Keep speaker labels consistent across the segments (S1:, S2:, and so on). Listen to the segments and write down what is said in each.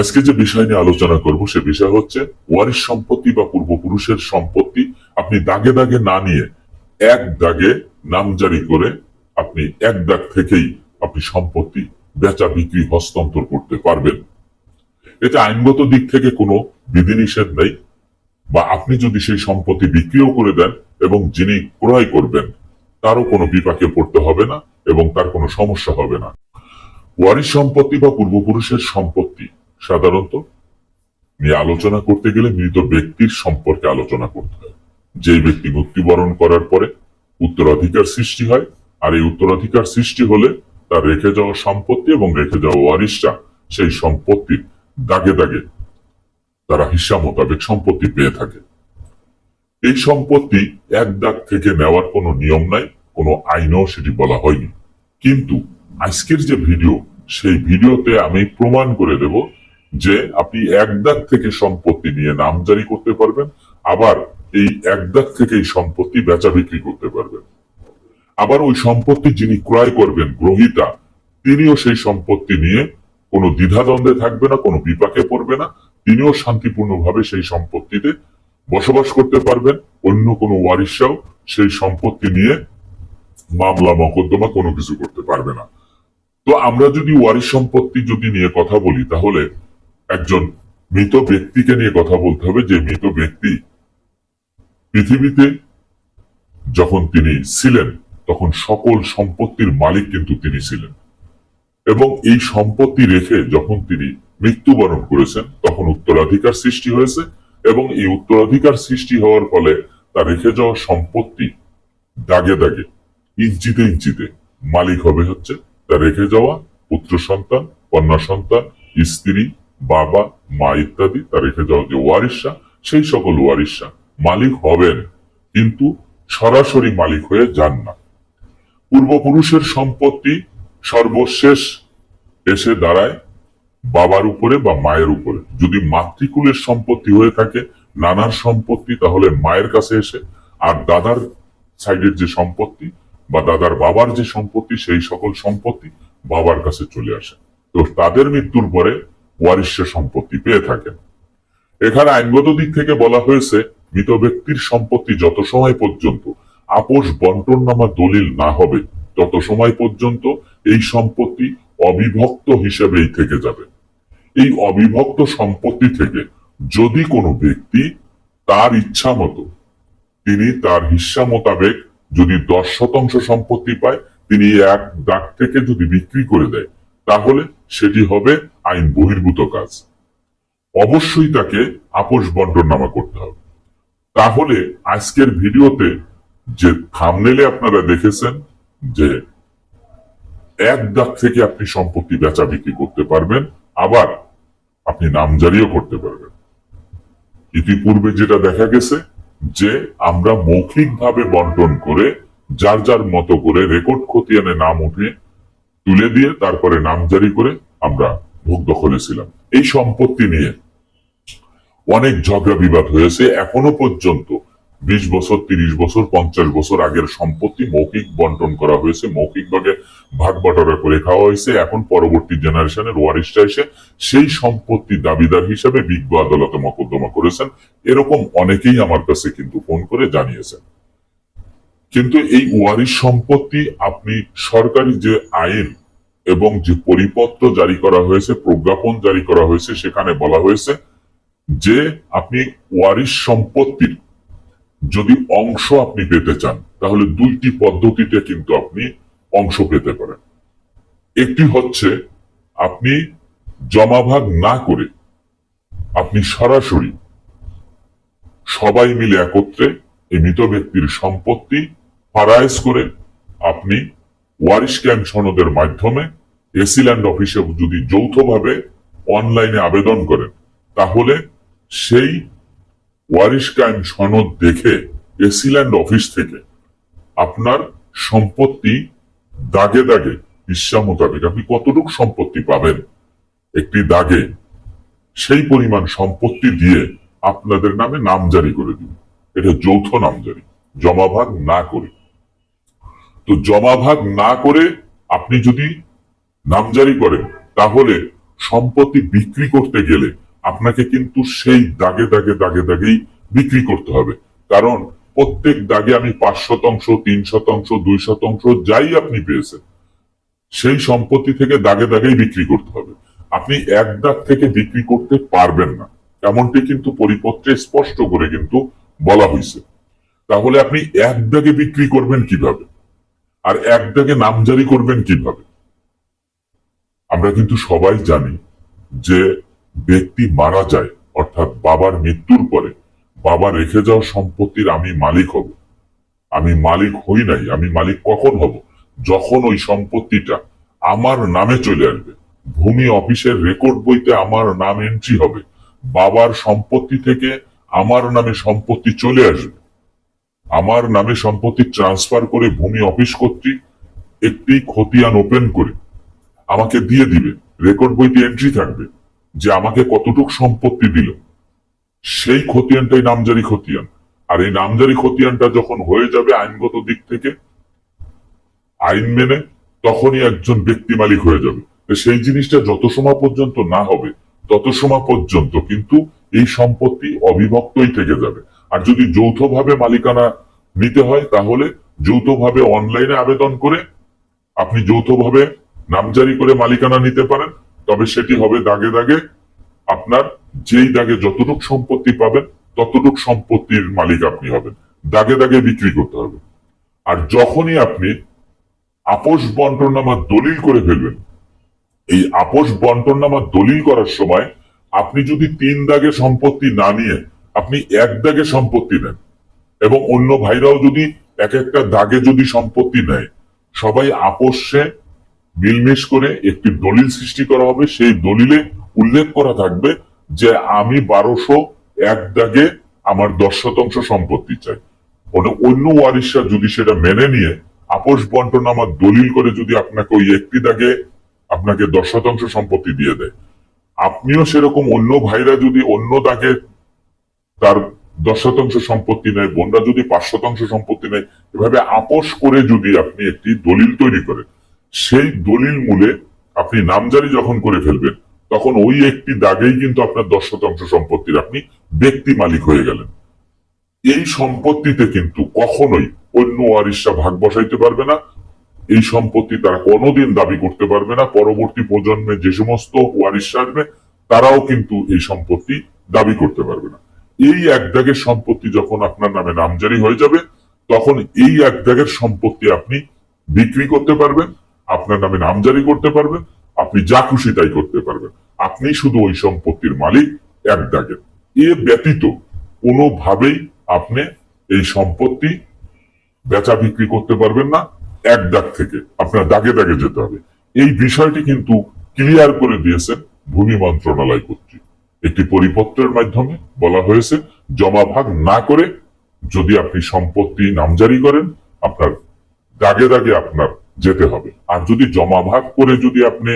S1: আজকে যে বিষয় নিয়ে আলোচনা করব, সে বিষয় হচ্ছে ওয়ারিশ সম্পত্তি বা পূর্বপুরুষের সম্পত্তি আপনি দাগে দাগে না নিয়ে এক দাগে নামজারি করে আপনি এক দাগ থেকেই আপনি সম্পত্তি বেচা, বিক্রি, হস্তান্তর করতে পারবেন। এতে আইনগত দিক থেকে কোনো বিধিনিষেধ নেই বা আপনি যদি সেই সম্পত্তি বিক্রিও করে দেন এবং যিনি ক্রয় করবেন, তারও কোনো বিপাকে পড়তে হবে না এবং তার কোনো সমস্যা হবে না। ওয়ারিশ সম্পত্তি বা পূর্বপুরুষের সম্পত্তি সাধারণত নিয়ে আলোচনা করতে গেলে মৃত ব্যক্তির সম্পর্কে আলোচনা করতে হয়। যে ব্যক্তি মৃত্যুবরণ করার পরে উত্তরাধিকার সৃষ্টি হয়, আর এই উত্তরাধিকার সৃষ্টি হলে তার রেখে যাওয়া সম্পত্তি এবং রেখে যাওয়া ওয়ারিশরা সেই সম্পত্তির দাগে দাগে তারা হিসাব মোতাবেক সম্পত্তি পেয়ে থাকে। এই সম্পত্তি এক দাগ থেকে নেওয়ার কোনো নিয়ম নাই, কোনো আইনও সেটি বলা হয়নি। কিন্তু আজকের যে ভিডিও, সেই ভিডিওতে আমি প্রমাণ করে দেব যে আপনি এক দাগ থেকে সম্পত্তি নিয়ে নামজারি করতে পারবেন, আবার এই এক দাগ থেকে এই সম্পত্তি বেচা বিক্রি করতে পারবেন। আবার ওই সম্পত্তি যিনি ক্রয় করবেন, গ্রহিতা, তিনিও সেই সম্পত্তি নিয়ে কোনো দ্বিধাদ্বন্দ্বে থাকবে না, কোনো বিপাকে পড়বে না, তিনিও শান্তিপূর্ণভাবে সেই সম্পত্তিতে বসবাস করতে পারবেন। অন্য কোনো ওয়ারিশাও সেই সম্পত্তি নিয়ে মামলা, মকদ্দমা কোনো কিছু করতে পারবে না। তো আমরা যদি ওয়ারিশ সম্পত্তি যদি নিয়ে কথা বলি, তাহলে একজন মৃত ব্যক্তিকে নিয়ে কথা বলতে হবে। যে মৃত ব্যক্তি পৃথিবীতে যখন তিনি ছিলেন, তখন সকল সম্পত্তির মালিক কিন্তু তিনি ছিলেন। এবং এই সম্পত্তি রেখে যখন তিনি মৃত্যুবরণ করেছেন, তখন উত্তরাধিকার সৃষ্টি হয়েছে এবং এই উত্তরাধিকার সৃষ্টি হওয়ার ফলে তার রেখে যাওয়া সম্পত্তি দাগে দাগে, ইঞ্চিতে ইঞ্চিতে মালিক হবে হচ্ছে। তার রেখে যাওয়া পুত্র সন্তান, কন্যা সন্তান, স্ত্রী বাবা, মা ইত্যাদি তার রেখে যাওয়া যে ওয়ারিশা, সেই সকল ওয়ারিশা মালিক হবেন। কিন্তু সরাসরি মালিক হয়ে যান না। পূর্বপুরুষের সম্পত্তি সর্বশেষ এসে দাঁড়ায় বাবার উপরে বা মায়ের উপরে। যদি মাতৃকুলের সম্পত্তি হয়ে থাকে, নানার সম্পত্তি, তাহলে মায়ের কাছে এসে আর দাদার সাইডের যে সম্পত্তি বা দাদার বাবার যে সম্পত্তি, সেই সকল সম্পত্তি বাবার কাছে চলে আসে। তো তাদের মৃত্যুর পরে ওয়ারিশা সম্পত্তি পেয়ে থাকেন। এখানে আইনগত দিক থেকে বলা হয়েছে, মৃত ব্যক্তির সম্পত্তি যত সময় পর্যন্ত আপোষ বন্টন নামা দলিল না হবে, তত সময় পর্যন্ত এই সম্পত্তি অবিভক্ত হিসেবেই থেকে যাবে। এই অবিভক্ত সম্পত্তি থেকে যদি কোনো ব্যক্তি তার ইচ্ছা মতো, তিনি তার হিস্সা মোতাবেক যদি দশ শতাংশ সম্পত্তি পায়, তিনি এক দাগ থেকে যদি বিক্রি করে দেয়, তাহলে সেটি হবে আইন বহির্ভূত কাজ। অবশ্যই তাকে আপোষ বন্টন নামা করতে হবে। তাহলে আজকের ভিডিওতে যে থামনেলে আপনারা দেখেছেন, যে এক দাগ থেকে আপনি সম্পত্তি বেচা বিক্রি করতে পারবেন, আবার আপনি নামজারিও করতে পারবেন। ইতিপূর্বে যেটা দেখা গেছে, যে আমরা মৌখিকভাবে বন্টন করে, যার যার মতো করে রেকর্ড খতিয়ানে নাম উঠে তুলে দিয়ে তারপরে নামজারি করে আমরা ভোগ দখলে ছিলাম। এই সম্পত্তি নিয়ে অনেক ঝগড়া বিবাদ হয়েছে। এখনও পর্যন্ত বিশ বছর, তিরিশ বছর, পঞ্চাশ বছর আগের সম্পত্তি মৌখিক বন্টন করা হয়েছে। মৌখিক ভাগে ভাগ বটরা করে খাওয়া হয়েছে। এখন পরবর্তী জেনারেশনের ওয়ারিশরা এসে সেই সম্পত্তি দাবিদার হিসেবে বিজ্ঞ আদালতে মকদ্দমা করেছেন। এরকম অনেকেই আমার কাছে কিন্তু ফোন করে জানিয়েছেন। কিন্তু এই ওয়ারিশ সম্পত্তি আপনি সরকারি যে আইন এবং যে পরিপত্র জারি করা হয়েছে, প্রজ্ঞাপন জারি করা হয়েছে, সেখানে বলা হয়েছে যে আপনি ওয়ারিশ সম্পত্তির যদি অংশ আপনি পেতে চান, তাহলে দুইটি পদ্ধতিতে কিন্তু আপনি অংশ পেতে পারেন। একটি হচ্ছে আপনি জমাভাগ না করে আপনি সরাসরি সবাই মিলে একত্রে এই মৃত ব্যক্তির সম্পত্তি ফারাইজ করে আপনি ওয়ারিশ ক্যাম্প সনদের মাধ্যমে এসিল্যান্ড অফিসে যদি যৌথভাবে অনলাইনে আবেদন করেন, তাহলে সেই ওয়ারিশ কায়েম সনদ দেখে এসিল্যান্ড অফিস থেকে আপনার সম্পত্তি দাগে দাগে, হিসা মোতাবেক আপনি কতটুকু সম্পত্তি পাবেন? একটি দাগে সেই পরিমাণ সম্পত্তি দিয়ে আপনাদের নামে নামজারি করে দিন। এটা যৌথ নাম নামজারি, জমাভাগ না করে। তো জমা ভাগ না করে আপনি যদি নামজারি করেন, তাহলে সম্পত্তি বিক্রি করতে গেলে আপনাকে কিন্তু সেই দাগে দাগে দাগে দাগেই বিক্রি করতে হবে। কারণ প্রত্যেক দাগে আমি পাঁচ শতাংশ, তিন শতাংশ, দুই শতাংশ যাই আপনি পেয়েছেন, সেই সম্পত্তি থেকে দাগে দাগেই বিক্রি করতে হবে। আপনি এক দাগ থেকে বিক্রি করতে পারবেন না। এমনটি কিন্তু পরিপত্রে স্পষ্ট করে কিন্তু বলা হয়েছে তাহলে আপনি এক দাগে বিক্রি করবেন কীভাবে? আর এক নাম জারি করবেন কীভাবে? আমরা কিন্তু সবাই জানি যে ব্যক্তি মারা যায়, অর্থাৎ বাবার মৃত্যুর পরে, বাবা রেখে যাওয়া সম্পত্তির আমি মালিক হব। আমি মালিক হই নাই, আমি মালিক কখন হব? যখন ওই সম্পত্তিটা আমার নামে চলে আসবে। ভূমি অফিসের রেকর্ড বইতে আমার নাম এন্ট্রি হবে। বাবার সম্পত্তি থেকে আমার নামে সম্পত্তি চলে আসবে। আমার নামে সম্পত্তি ট্রান্সফার করে ভূমি অফিস কর্তৃক একটি খতিয়ান ওপেন করে আমাকে দিয়ে দিবে। রেকর্ড বইতে এন্ট্রি থাকবে যে আমাকে কতটুক সম্পত্তি দিল। সেই খতিয়ানটাই নামজারি খতিয়ান। আর এই নামজারি খতিয়ানটা যখন হয়ে যাবে আইনগত দিক থেকে, আইন মেনে তখনই একজন ব্যক্তি মালিক হয়ে যাবে। সেই জিনিসটা যত সময় পর্যন্ত না হবে, তত সময় পর্যন্ত কিন্তু এই সম্পত্তি অবিভক্তই থেকে যাবে। আর যদি যৌথভাবে মালিকানা নিতে হয়, তাহলে যৌথভাবে অনলাইনে আবেদন করে আপনি যৌথভাবে নামজারি করে মালিকানা নিতে পারেন। তবে সেটি হবে দাগে দাগে। আপনার যেই দাগে যতটুক সম্পত্তি পাবেন, ততটুক সম্পত্তির মালিক আপনি হবেন। দাগে দাগে বিক্রি করতে হবে। আর যখনই আপনি আপোষ বন্টনামা দলিল করে ফেলবেন, এই আপোষ বন্টনামা দলিল করার সময় আপনি যদি তিন দাগে সম্পত্তি না নিয়ে আপনি এক দাগে সম্পত্তি নেন। এবং অন্য ভাইরাও যদি এক একটা দাগে যদি সম্পত্তি নেয়, সবাই আপোষে মিলমিশ করে একটি দলিল সৃষ্টি করা হবে। সেই দলিলে উল্লেখ করা থাকবে যে আমি বারোশো এক দাগে আমার দশ শতাংশ সম্পত্তি চাই। মানে অন্য ওয়ারিশরা যদি সেটা মেনে নিয়ে আপোষ বন্টন আমার দলিল করে যদি আপনাকে ওই একটি দাগে আপনাকে দশ শতাংশ সম্পত্তি দিয়ে দেয়, আপনিও সেরকম অন্য ভাইরা যদি অন্য দাগে তার দশ শতাংশ সম্পত্তি নেয় বোনরা যদি পাঁচ শতাংশ সম্পত্তি নেয় এভাবে আপোষ করে যদি আপনি একটি দলিল তৈরি করেন, সেই দলিল মূলে আপনি নামজারি যখন করে ফেলবেন, তখন ওই একটি দাগেই কিন্তু আপনার দশ শতাংশ সম্পত্তির আপনি ব্যক্তি মালিক হয়ে গেলেন। এই সম্পত্তিতে কিন্তু কখনোই অন্য ওয়ারিশরা ভাগ বসাইতে পারবে না, এই সম্পত্তি তারা কোনোদিন দাবি করতে পারবে না, পরবর্তী প্রজন্মে যে সমস্ত ওয়ারিশরা আসবে, তারাও কিন্তু এই সম্পত্তি দাবি করতে পারবে না। এই এক দাগের সম্পত্তি যখন আপনার নামে নামজারি হয়ে যাবে, তখন এই এক দাগের সম্পত্তি আপনি বিক্রি করতে পারবেন, আপনার নামে নামজারি করতে পারবেন, আপনি যা খুশি তাই করতে পারবেন। আপনি শুধু ওই সম্পত্তির মালিক, এক দাগের এ ব্যতীত কোনোভাবেই আপনি এই সম্পত্তি বেচা বিক্রি করতে পারবেন না, এক দাগ থেকে। আপনার দাগে দাগে যেতে হবে। এই বিষয়টি কিন্তু ক্লিয়ার করে দিয়েছেন ভূমি মন্ত্রণালয় কর্তৃক। একটি পরিপত্রের মাধ্যমে বলা হয়েছে, জমা ভাগ না করে যদি আপনি সম্পত্তি নামজারি করেন, আপনার দাগে দাগে আপনার যেতে হবে। আর যদি জমা ভাগ করে যদি আপনি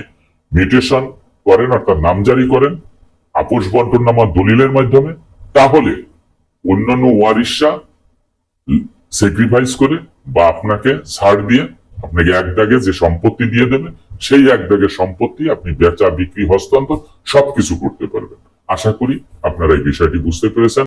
S1: মিউটেশন করেন, অর্থাৎ নামজারি করেন, আপোষ বন্টন নামা দলিলের মাধ্যমে, তাহলে অন্যান্য ওয়ারিশরা স্যাক্রিফাইস করে বা আপনাকে ছাড় দিয়ে আপনাকে এক দাগে যে সম্পত্তি দিয়ে দেবে, সেই এক দাগের সম্পত্তি আপনি বেচা, বিক্রি, হস্তান্তর সবকিছু করতে পারবেন। আশা করি আপনারা এই বিষয়টি বুঝতে পেরেছেন।